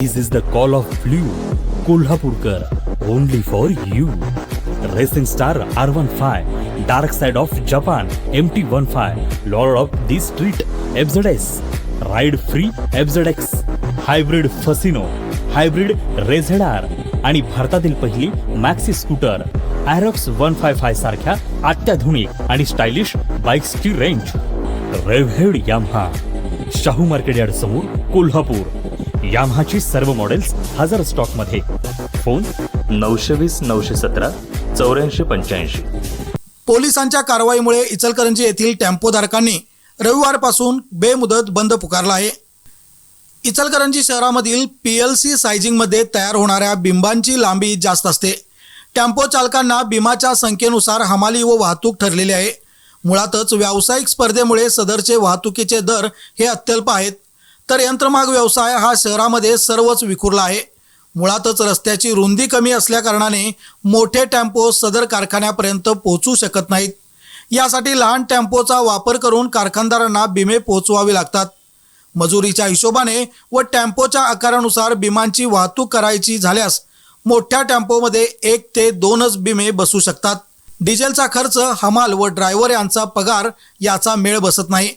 This is the call of blue. Kolhapurkar. Only for you. Racing star R15. Dark side of Japan. MT15. Lord of the street. FZS. Ride free FZX. Hybrid Fasino. Hybrid रेझेडार आणि भारतातील पहिली maxi scooter Aerox one five five सारख्या अत्याधुनिक आणि stylish बाईक्सची range रेव्हेड Yamaha Shahu market yard समोर कोल्हापूर याम्हाची सर्व models हजर स्टॉकमध्ये फोन नऊशे वीस नऊशे सतरा चौऱ्याऐंशी पंच्याऐंशी. पोलिसांच्या कारवाईमुळे इचलकरंजी येथील टेम्पोधारकांनी रविवारपासून बेमुदत बंद पुकारला आहे. इचलकरंजी शहरामधील पी एल सी सायझिंगमध्ये तयार होणाऱ्या बिंबांची लांबी जास्त असते. टेम्पो चालकांना बिमाच्या संख्येनुसार हमाली व वाहतूक ठरलेली आहे. मुळातच व्यावसायिक स्पर्धेमुळे सदरचे वाहतुकीचे दर हे अत्यल्प आहेत. तर यंत्रमाग व्यवसाय हा शहरामध्ये सर्वच विखुरला आहे. मुळातच रस्त्याची रुंदी कमी असल्याकारणाने मोठे टेम्पो सदर कारखान्यापर्यंत पोहोचू शकत नाहीत. यासाठी लहान टेम्पोचा वापर करून कारखानदारांना बिमे पोहोचवावी लागतात. मजुरीच्या हिशोबाने व टेम्पोच्या आकारानुसार बिमांची वाहतूक करायची झाल्यास मोठ्या टेम्पोमध्ये एक ते दोनच बिमे बसू शकतात. डिझेलचा खर्च हमाल व ड्रायव्हर यांचा पगार याचा मेळ बसत नाही.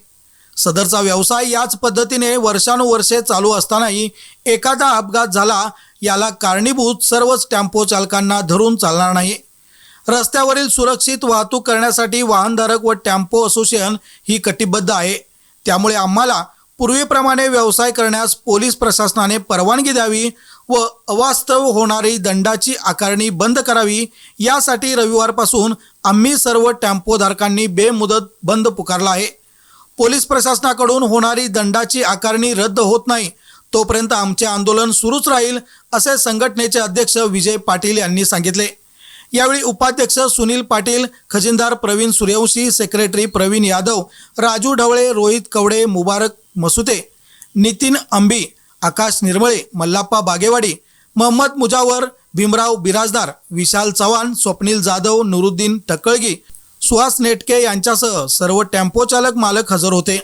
सदरचा व्यवसाय याच पद्धतीने वर्षानुवर्षे चालू असतानाही एखादा अपघात झाला याला कारणीभूत सर्वच टेम्पो चालकांना धरून चालणार नाही. रस्त्यावरील सुरक्षित वाहतूक करण्यासाठी वाहनधारक व टेम्पो असोसिएशन ही कटिबद्ध आहे. त्यामुळे आम्हाला पूर्वीप्रमाणे व्यवसाय करण्यास पोलीस प्रशासनाने परवानगी द्यावी व अवास्तव होणारी दंडाची आकारणी बंद करावी यासाठी रविवारपासून आम्ही सर्व टेम्पोधारकांनी बेमुदत बंद पुकारला आहे. पोलीस प्रशासनाकडून होणारी दंडाची आकारणी रद्द होत नाही. तोपर्यंत आमचे आंदोलन सुरूच राहील असे संघटनेचे अध्यक्ष विजय पाटील यांनी सांगितले. यावेळी उपाध्यक्ष सुनील पाटील खजिनदार प्रवीण सूर्यवंशी सेक्रेटरी प्रवीण यादव राजू ढवळे रोहित कवडे मुबारक मसुते नितीन अंबी आकाश निर्मळे मल्लाप्पा बागेवाडी मोहम्मद मुजावर भीमराव बिराजदार विशाल चव्हाण स्वप्नील जाधव नुरुद्दीन टकळगी सुहास नेटके यांच्यासह सर्व टेम्पो चालक मालक हजर होते.